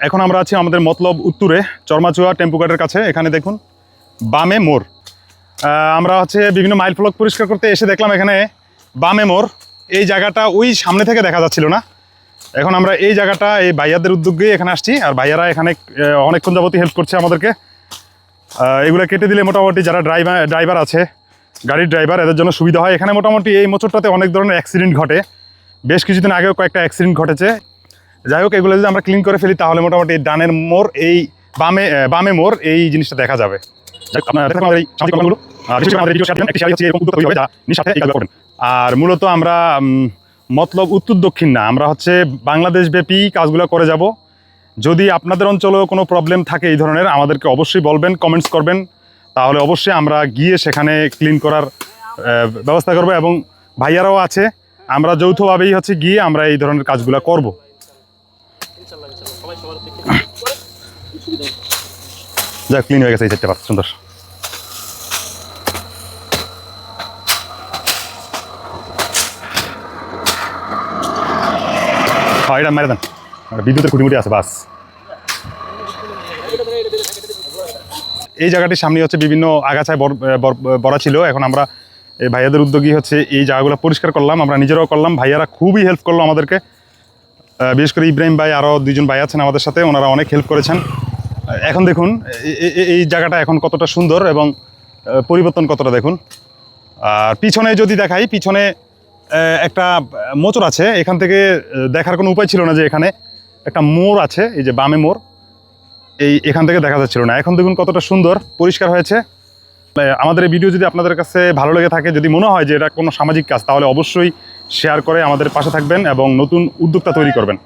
এখন আমরা আছি আমাদের মতলব উত্তরে চরমাচুয়া টেম্পু ঘাটের কাছে এখানে দেখুন বামে আহ, আমরা হচ্ছে বিভিন্ন মাইল ফলক পরিষ্কার করতে এসে দেখলাম এখানে বামে মোর এই জায়গাটা ওই সামনে থেকে দেখা যাচ্ছিল না। এখন আমরা এই জায়গাটা এই ভাইয়াদের উদ্যোগে এখানে আসছি আর ভাইয়ারা এখানে অনেকক্ষণ যাবতীয় হেল্প করছে আমাদেরকে। এগুলো কেটে দিলে মোটামুটি যারা ড্রাইভার ড্রাইভার আছে গাড়ির ড্রাইভার এদের জন্য সুবিধা হয়। এখানে মোটামুটি এই মোচরটাতে অনেক ধরনের অ্যাক্সিডেন্ট ঘটে। বেশ কিছুদিন আগেও কয়েকটা অ্যাক্সিডেন্ট ঘটেছে। যাই হোক, এগুলো যদি আমরা ক্লিন করে ফেলি, তাহলে মোটামুটি ডানের মোড়, এই বামে বামে মোড়, এই জিনিসটা দেখা যাবে। আর মূলত আমরা মতলব উত্তর দক্ষিণ না, আমরা হচ্ছে বাংলাদেশ ব্যাপী কাজগুলো করে যাব। যদি আপনাদের অঞ্চলেও কোনো প্রবলেম থাকে এই ধরনের, আমাদেরকে অবশ্যই বলবেন কমেন্টস করবেন। তাহলে অবশ্যই আমরা গিয়ে সেখানে ক্লিন করার ব্যবস্থা করব এবং ভাইয়ারাও আছে। আমরা যৌথভাবেই হচ্ছে গিয়ে আমরা এই ধরনের কাজগুলো করব। যাক ক্লিন হয়ে গেছে এই চারটে পাত সুন্দর। হ্যাঁ এটা মেরে দেন। বিদ্যুতের খুঁটিমুটি আছে, বাস। এই জায়গাটির সামনে হচ্ছে বিভিন্ন আগাছায় বড়া ছিল। এখন আমরা এই ভাইয়াদের উদ্যোগী হচ্ছে এই জায়গাগুলো পরিষ্কার করলাম। আমরা নিজেরাও করলাম। ভাইয়ারা খুবই হেল্প করল আমাদেরকে। বিশেষ করে ইব্রাহিম ভাই আরও দুজন ভাই আছেন আমাদের সাথে। ওনারা অনেক হেল্প করেছেন। এখন দেখুন এই জায়গাটা এখন কতটা সুন্দর এবং পরিবর্তন কতটা দেখুন। আর পিছনে যদি দেখাই, পিছনে একটা মোচর আছে। এখান থেকে দেখার কোনো উপায় ছিল না যে এখানে একটা মোড় আছে। এই যে বামে মোড়। এই এখান থেকে দেখা যাচ্ছিল না। এখন দেখুন কতটা সুন্দর পরিষ্কার হয়েছে। আমাদের এই ভিডিও যদি আপনাদের কাছে ভালো লেগে থাকে, যদি মনে হয় যে এটা কোনো সামাজিক কাজ, তাহলে অবশ্যই শেয়ার করে আমাদের পাশে থাকবেন এবং নতুন উদ্যোক্তা তৈরি করবেন।